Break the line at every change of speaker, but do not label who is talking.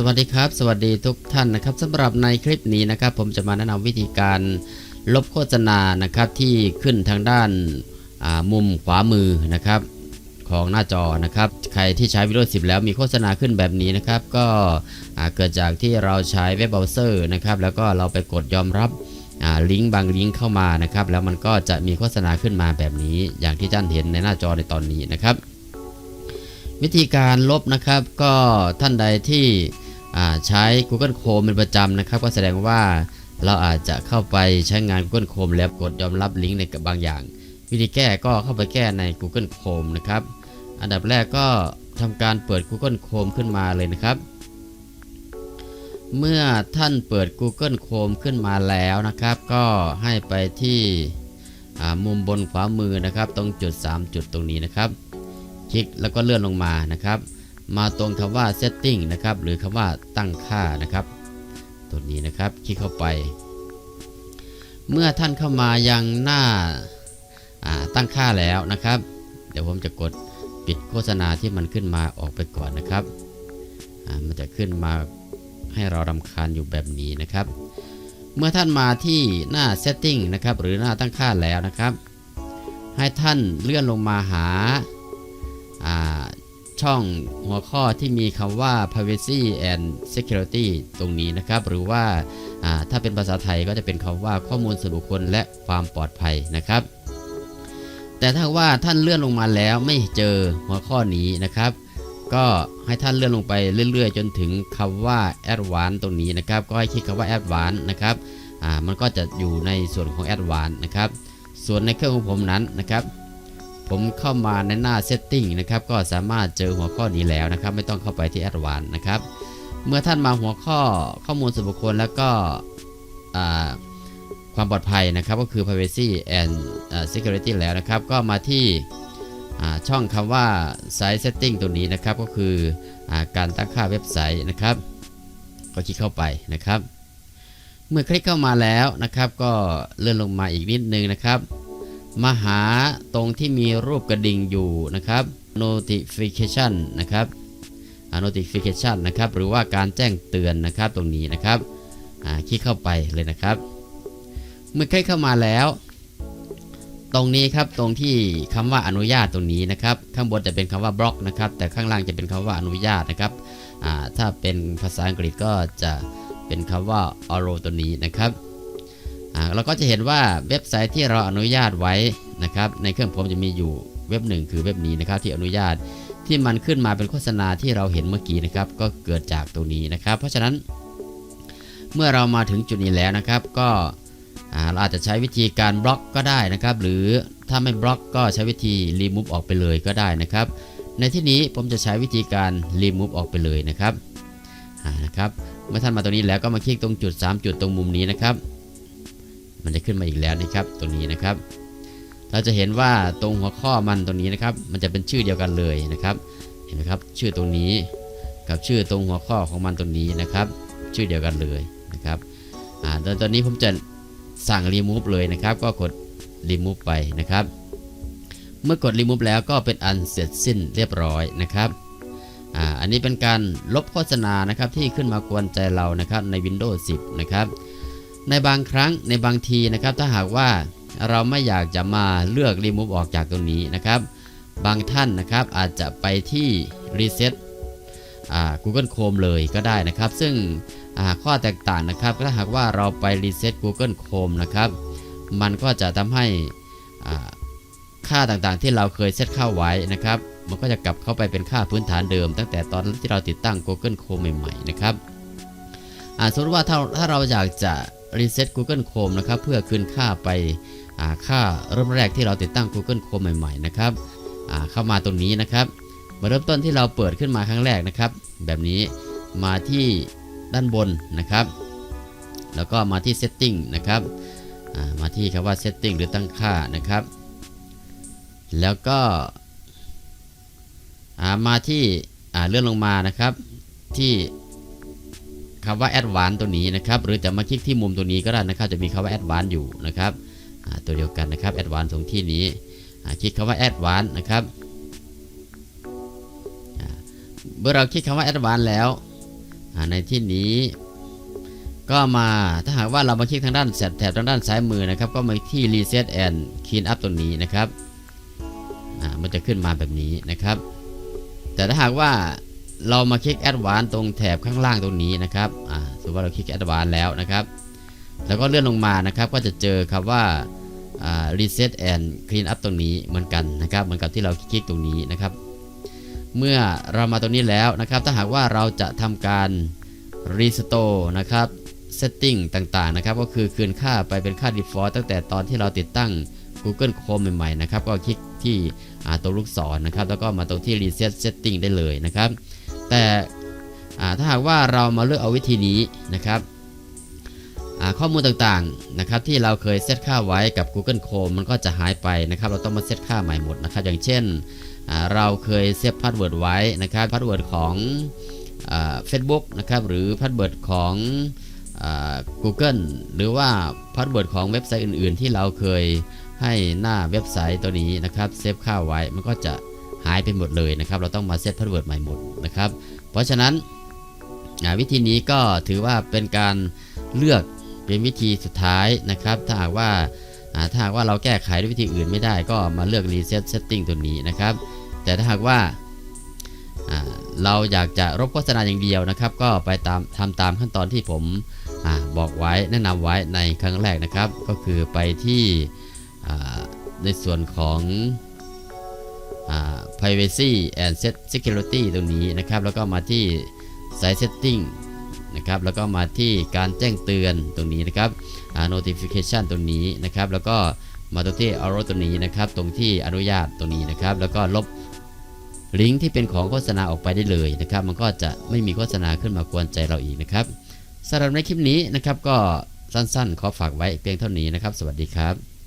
สวัสดีครับ สวัสดีทุกท่านนะครับสำหรับในคลิปนี้นะครับ ผมจะมาแนะนำวิธีการลบโฆษณานะครับที่ขึ้นทางด้านามุมขวามือนะครับของหน้าจอนะครับ ใครที่ใช้ Windows 10 แล้วมีโฆษณาขึ้นแบบนี้นะครับ ก็เกิดจากที่เราใช้เว็บเบราว์เซอร์นะครับ แล้วก็เราไปกดยอมรับลิงก์บางลิงก์เข้ามานะครับ แล้วมันก็จะมีโฆษณาขึ้นมาแบบนี้ อย่างที่ท่านเห็นในหน้าจอในตอนนี้นะครับ วิธีการลบนะครับก็ท่านใดที่ ใช้ Google Chrome เป็นประจำนะครับ ก็แสดงว่าเราอาจจะเข้าไปใช้งาน Google Chrome แล้วกดยอมรับลิงก์ในบางอย่าง วิธีแก้ก็เข้าไปแก้ใน Google Chrome นะครับ อันดับแรกก็ทำการเปิด Google Chrome ขึ้นมาเลยนะครับ เมื่อท่านเปิด Google Chrome ขึ้นมาแล้วนะครับ ก็ให้ไปที่มุมบนขวามือนะครับ ตรงจุด 3 จุดตรงนี้นะครับ คลิกแล้วก็เลื่อนลงมานะครับ มาตรงคำว่า setting นะครับ หรือคำว่าตั้งค่านะครับ ตัวนี้นะครับคลิกเข้าไป เมื่อท่านเข้ามายังหน้าตั้งค่าแล้วนะครับ เดี๋ยวผมจะกดปิดโฆษณาที่มันขึ้นมาออกไปก่อนนะครับ มันจะขึ้นมาให้เรารำคาญอยู่แบบนี้นะครับ เมื่อท่านมาที่หน้า setting นะครับ หรือหน้าตั้งค่าแล้วนะครับ ให้ท่านเลื่อนลงมาหา ช่องหัวข้อที่มีคำว่า privacy and security ตรงนี้นะครับ หรือว่าถ้าเป็นภาษาไทยก็จะเป็นคำว่าข้อมูลส่วนบุคคลและความปลอดภัยนะครับ แต่ถ้าว่าท่านเลื่อนลงมาแล้วไม่เจอหัวข้อนี้นะครับ ก็ให้ท่านเลื่อนลงไปเรื่อย ๆ จนถึงคำว่า advanced ตรงนี้นะครับ ก็ให้คลิกคำว่า advanced นะครับมันก็จะอยู่ในส่วนของ advanced นะครับ ส่วนในเครื่องของผมนั้นนะครับ ผมเข้ามาในหน้า setting นะครับก็สามารถเจอหัวข้อนี้แล้วนะครับ ไม่ต้องเข้าไปที่ advanced นะครับ เมื่อท่านมาหัวข้อข้อมูลส่วนบุคคลแล้วก็ความปลอดภัยนะครับก็คือ privacy and อ security แล้วนะครับ ก็มาที่ช่องคำว่า site setting ตัวนี้นะครับ ก็คืออการตั้งค่าเว็บไซต์นะครับ ก็คลิกเข้าไปนะครับ เมื่อคลิกเข้ามาแล้วนะครับ ก็เลื่อนลงมาอีกนิดนึงนะครับ มาหาตรงที่มีรูปกระดิ่งอยู่นะครับ notification นะครับ notification นะครับหรือว่าการแจ้งเตือนนะครับตรงนี้นะครับอ่าคลิกเข้าไปเลยนะครับ เมื่อคลิกเข้ามาแล้ว ตรงนี้ครับตรงที่คำว่าอนุญาตตรงนี้นะครับ ข้างบนจะเป็นคำว่าบล็อกนะครับ แต่ข้างล่างจะเป็นคำว่าอนุญาตนะครับอ่าถ้าเป็นภาษาอังกฤษก็จะเป็นคำว่า allow ตัวนี้นะครับ เราก็จะเห็นว่าเว็บไซต์ที่เราอนุญาตไว้นะครับในเครื่องผมจะมีอยู่เว็บหนึ่งคือเว็บนี้นะครับที่อนุญาตที่มันขึ้นมาเป็นโฆษณาที่เราเห็นเมื่อกี้นะครับ ก็เกิดจากตรงนี้นะครับ เพราะฉะนั้น เมื่อเรามาถึงจุดนี้แล้วนะครับ ก็เราอาจจะใช้วิธีการบล็อกก็ได้นะครับ หรือถ้าไม่บล็อกก็ใช้วิธี remove ออกไปเลยก็ได้นะครับ ในที่นี้ผมจะใช้วิธีการ remove ออกไปเลยนะครับนะครับ เมื่อท่านมาตรงนี้แล้วก็มาคลิกตรงจุด 3 จุดตรงมุมนี้นะครับ มันจะขึ้นมาอีกแล้วนะครับตัวนี้นะครับ เราจะเห็นว่าตรงหัวข้อมันตรงนี้นะครับ มันจะเป็นชื่อเดียวกันเลยนะครับ เห็นไหมครับ ชื่อตรงนี้กับชื่อตรงหัวข้อของมันตรงนี้นะครับ ชื่อเดียวกันเลยนะครับอ่าโดยตอนนี้ผมจะสั่ง remove เลยนะครับ ก็กด remove ไปนะครับ เมื่อกด remove แล้วก็เป็นอันเสร็จสิ้นเรียบร้อยนะครับอ่าอันนี้เป็นการลบโฆษณานะครับที่ขึ้นมากวนใจเรานะครับใน Windows 10 นะครับ ในบางครั้งในบางทีนะครับถ้าหากว่าเราไม่อยากจะมาเลือก remove ออกจากตรงนี้นะครับ บางท่านนะครับอาจจะไปที่ reset อ่า Google Chrome เลยก็ได้นะครับ ซึ่งข้อแตกต่างนะครับถ้าหากว่าเราไป reset Google Chrome นะครับ มันก็จะทำให้อ่าค่าต่างๆที่เราเคยเซตเข้าไว้นะครับ มันก็จะกลับเข้าไปเป็นค่าพื้นฐานเดิม ตั้งแต่ตอนที่เราติดตั้ง Google Chrome ใหม่ๆนะครับสมมติว่าถ้าถ้าเราอยากจะ reset Google Chrome นะครับเพื่อคืนค่าไปาค่าเริ่มแรกที่เราติดตั้ง Google Chrome ใหม่ๆนะครับเข้ามาตรงนี้นะครับ มาเริ่มต้นที่เราเปิดขึ้นมาครั้งแรกนะครับ แบบนี้มาที่ด้านบนนะครับ แล้วก็มาที่ setting นะครับามาที่คำว่า setting หรือตั้งค่านะครับ แล้วก็ามาที่เลื่อนลงมานะครับที่ คำว่า advance ตัวนี้นะครับหรือจะมาคลิกที่มุมตัวนี้ก็ได้นะครับ จะมีคำว่า advance อยู่นะครับตัวเดียวกันนะครับ advance ตรงที่นี้คลิกคำว่า advance นะครับเมื่อเราคลิกคำว่า advance แล้วในที่นี้ก็มาถ้าหากว่าเรามาคลิกทางด้านแถบทางด้านซ้ายมือนะครับ ก็มาที่ reset and clean up ตรงนี้นะครับมันจะขึ้นมาแบบนี้นะครับ แต่ถ้าหากว่า เรามาคลิก advance ตรงแถบข้างล่างตรงนี้นะครับอ่าสมมติว่าเราคลิก advance แล้วนะครับ แล้วก็เลื่อนลงมานะครับ ก็จะเจอครับว่าอ่า reset and clean up ตรงนี้เหมือนกันนะครับ เหมือนกับที่เราคลิกตรงนี้นะครับ เมื่อเรามาตรงนี้แล้วนะครับ ถ้าหากว่าเราจะทำการ restore นะครับ setting ต่างๆนะครับ ก็คือคืนค่าไปเป็นค่า default ตั้งแต่ตอนที่เราติดตั้ง Google Chrome ใหม่ๆนะครับ ก็คลิกที่ตัวลูกศรนะครับ แล้วก็มาตรงที่ reset setting ได้เลยนะครับ แต่ถ้าหากว่าเรามาเลือกเอาวิธีนี้นะครับข้อมูลต่างๆนะครับที่เราเคยเซตค่าไว้กับ Google Chrome มันก็จะหายไปนะครับ เราต้องมาเซตค่าใหม่หมดนะครับ อย่างเช่นเราเคยเซฟพาสเวิร์ดไว้นะครับพาสเวิร์ดของเฟซบุ๊กนะครับหรือพาสเวิร์ดของอ Google หรือว่าพาสเวิร์ดของเว็บไซต์อื่น ๆ ที่เราเคยให้หน้าเว็บไซต์ตัวนี้นะครับเซฟค่าไว้มันก็จะ หายไปหมดเลยนะครับ เราต้องมาเซตพาสเวิร์ดใหม่หมดนะครับ เพราะฉะนั้นวิธีนี้ก็ถือว่าเป็นการเลือกเป็นวิธีสุดท้ายนะครับ ถ้าหากว่าถ้าหากว่าเราแก้ไขด้วยวิธีอื่นไม่ได้ก็มาเลือก reset setting ตัวนี้นะครับ แต่ถ้าหากว่าเราอยากจะรบโฆษณาอย่างเดียวนะครับ ก็ไปตามทำตามขั้นตอนที่ผมอบอกไว้แนะนำไว้ในครั้งแรกนะครับ ก็คือไปที่ในส่วนของ privacy and set security ตรงนี้นะครับแล้วก็มาที่ site setting นะครับแล้วก็มาที่การแจ้งเตือนตรงนี้นะครับ notification ตรงนี้นะครับ แล้วก็มาตรงที่ alert ตรงนี้นะครับ ตรงที่อนุญาตตรงนี้นะครับ แล้วก็ลบลิงก์ที่เป็นของโฆษณาออกไปได้เลยนะครับ มันก็จะไม่มีโฆษณาขึ้นมากวนใจเราอีกนะครับสำหรับในคลิปนี้นะครับก็สั้นๆ ขอฝากไว้เพียงเท่านี้นะครับ สวัสดีครับ